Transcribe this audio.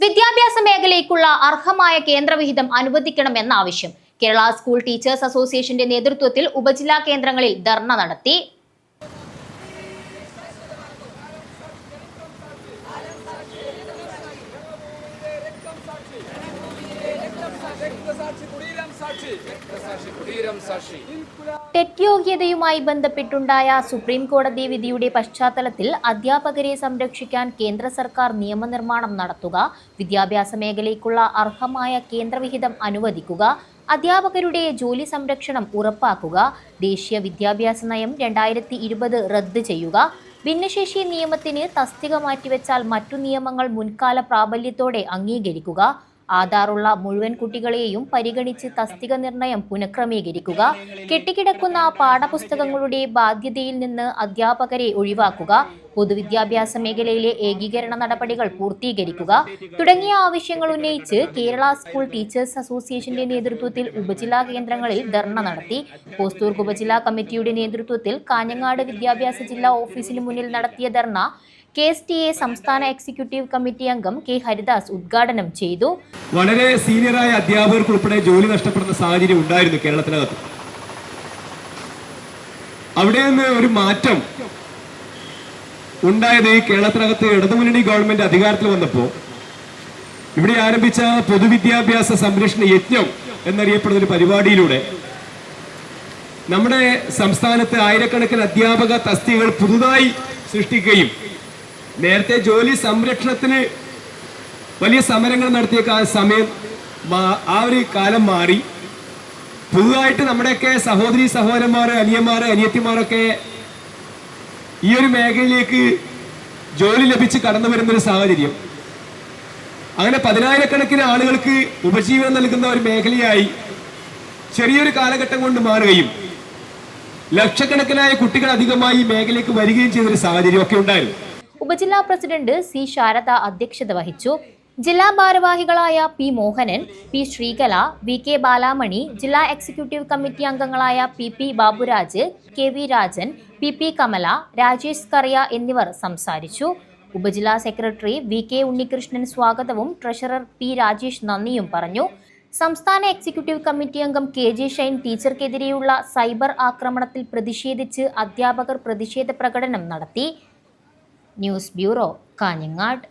വിദ്യാഭ്യാസ മേഖലയ്ക്കുള്ള അർഹമായ കേന്ദ്രവിഹിതം അനുവദിക്കണമെന്ന ആവശ്യം കേരള സ്കൂൾ ടീച്ചേഴ്സ് അസോസിയേഷന്റെ നേതൃത്വത്തിൽ ഉപജില്ലാ കേന്ദ്രങ്ങളിൽ ധർണ നടത്തി. ടെറ്റ് യോഗ്യതയുമായി ബന്ധപ്പെട്ടുണ്ടായ സുപ്രീം കോടതി വിധിയുടെ പശ്ചാത്തലത്തിൽ അധ്യാപകരെ സംരക്ഷിക്കാൻ കേന്ദ്ര സർക്കാർ നിയമനിർമ്മാണം നടത്തുക വിദ്യാഭ്യാസ മേഖലയ്ക്കുള്ള അർഹമായ കേന്ദ്രവിഹിതം അനുവദിക്കുക അധ്യാപകരുടെ ജോലി സംരക്ഷണം ഉറപ്പാക്കുക ദേശീയ വിദ്യാഭ്യാസ നയം രണ്ടായിരത്തി ഇരുപത് റദ്ദ് ചെയ്യുക ഭിന്നശേഷി നിയമത്തിന് തസ്തിക മാറ്റിവെച്ചാൽ മറ്റു നിയമങ്ങൾ മുൻകാല പ്രാബല്യത്തോടെ അംഗീകരിക്കുക ആധാറുള്ള മുഴുവൻ കുട്ടികളെയും പരിഗണിച്ച് തസ്തിക നിർണയം പുനഃക്രമീകരിക്കുക കെട്ടിക്കിടക്കുന്ന പാഠപുസ്തകങ്ങളുടെ ബാധ്യതയിൽ നിന്ന് അധ്യാപകരെ ഒഴിവാക്കുക പൊതുവിദ്യാഭ്യാസ മേഖലയിലെ ഏകീകരണ നടപടികൾ പൂർത്തീകരിക്കുക തുടങ്ങിയ ആവശ്യങ്ങൾ ഉന്നയിച്ച് കേരള സ്കൂൾ ടീച്ചേഴ്സ് അസോസിയേഷന്റെ നേതൃത്വത്തിൽ ഉപജില്ലാ കേന്ദ്രങ്ങളിൽ ധർണ നടത്തി. പോസ്തൂർക്ക് ഉപജില്ലാ കമ്മിറ്റിയുടെ നേതൃത്വത്തിൽ കാഞ്ഞങ്ങാട് വിദ്യാഭ്യാസ ജില്ലാ ഓഫീസിന് മുന്നിൽ നടത്തിയ dharna K S T A സംസ്ഥാന എക്സിക്യൂട്ടീവ് കമ്മിറ്റി അംഗം കെ ഹരിദാസ് ഉദ്ഘാടനം ചെയ്തു. വളരെ സീനിയറായ അധ്യാപകർക്ക് ഉൾപ്പെടെ ജോലി നഷ്ടപ്പെടുന്ന സാഹചര്യം ഉണ്ടായിരുന്നു കേരളത്തിനകത്ത്. അവിടെ നിന്ന് ഒരു മാറ്റം ഉണ്ടായത് ഈ കേരളത്തിനകത്ത് ഇടതുമുന്നണി ഗവൺമെന്റ് അധികാരത്തിൽ വന്നപ്പോൾ ഇവിടെ ആരംഭിച്ച പൊതുവിദ്യാഭ്യാസ സംരക്ഷണ യജ്ഞം എന്നറിയപ്പെടുന്ന ഒരു പരിപാടിയിലൂടെ നമ്മുടെ സംസ്ഥാനത്ത് ആയിരക്കണക്കിന് അധ്യാപക തസ്തികകൾ പുതുതായി സൃഷ്ടിക്കുകയും നേരത്തെ ജോലി സംരക്ഷണത്തിന് വലിയ സമരങ്ങൾ നടത്തിയ സമയം ആ ഒരു കാലം മാറി. പുതുതായിട്ട് നമ്മുടെയൊക്കെ സഹോദരി സഹോദരന്മാർ അനിയന്മാർ അനിയത്തിമാരൊക്കെ ഈ ഒരു മേഖലയിലേക്ക് ജോലി ലഭിച്ച് കടന്നു വരുന്നൊരു സാഹചര്യം. അങ്ങനെ പതിനായിരക്കണക്കിന് ആളുകൾക്ക് ഉപജീവനം നൽകുന്ന ഒരു മേഖലയായി ചെറിയൊരു കാലഘട്ടം കൊണ്ട് മാറുകയും ലക്ഷക്കണക്കിനായ കുട്ടികൾ അധികമായി ഈ മേഖലയ്ക്ക് വരികയും ചെയ്തൊരു സാഹചര്യം ഒക്കെ ഉണ്ടായിരുന്നു. ഉപജില്ലാ പ്രസിഡന്റ് സി ശാരദ അധ്യക്ഷത വഹിച്ചു. ജില്ലാ ഭാരവാഹികളായ P Mohanan P Sreekala V K Balamani ജില്ലാ എക്സിക്യൂട്ടീവ് കമ്മിറ്റി അംഗങ്ങളായ P P Baburaj K V Rajan P P Kamala Rajesh Kariya എന്നിവർ സംസാരിച്ചു. ഉപജില്ലാ സെക്രട്ടറി വി കെ ഉണ്ണികൃഷ്ണൻ സ്വാഗതവും ട്രഷറർ പി രാജേഷ് നന്ദിയും പറഞ്ഞു. സംസ്ഥാന എക്സിക്യൂട്ടീവ് കമ്മിറ്റി അംഗം കെ ജെ ഷൈൻ ടീച്ചർക്കെതിരെയുള്ള സൈബർ ആക്രമണത്തിൽ പ്രതിഷേധിച്ച് അധ്യാപകർ പ്രതിഷേധ പ്രകടനം നടത്തി. News bureau Kanhangad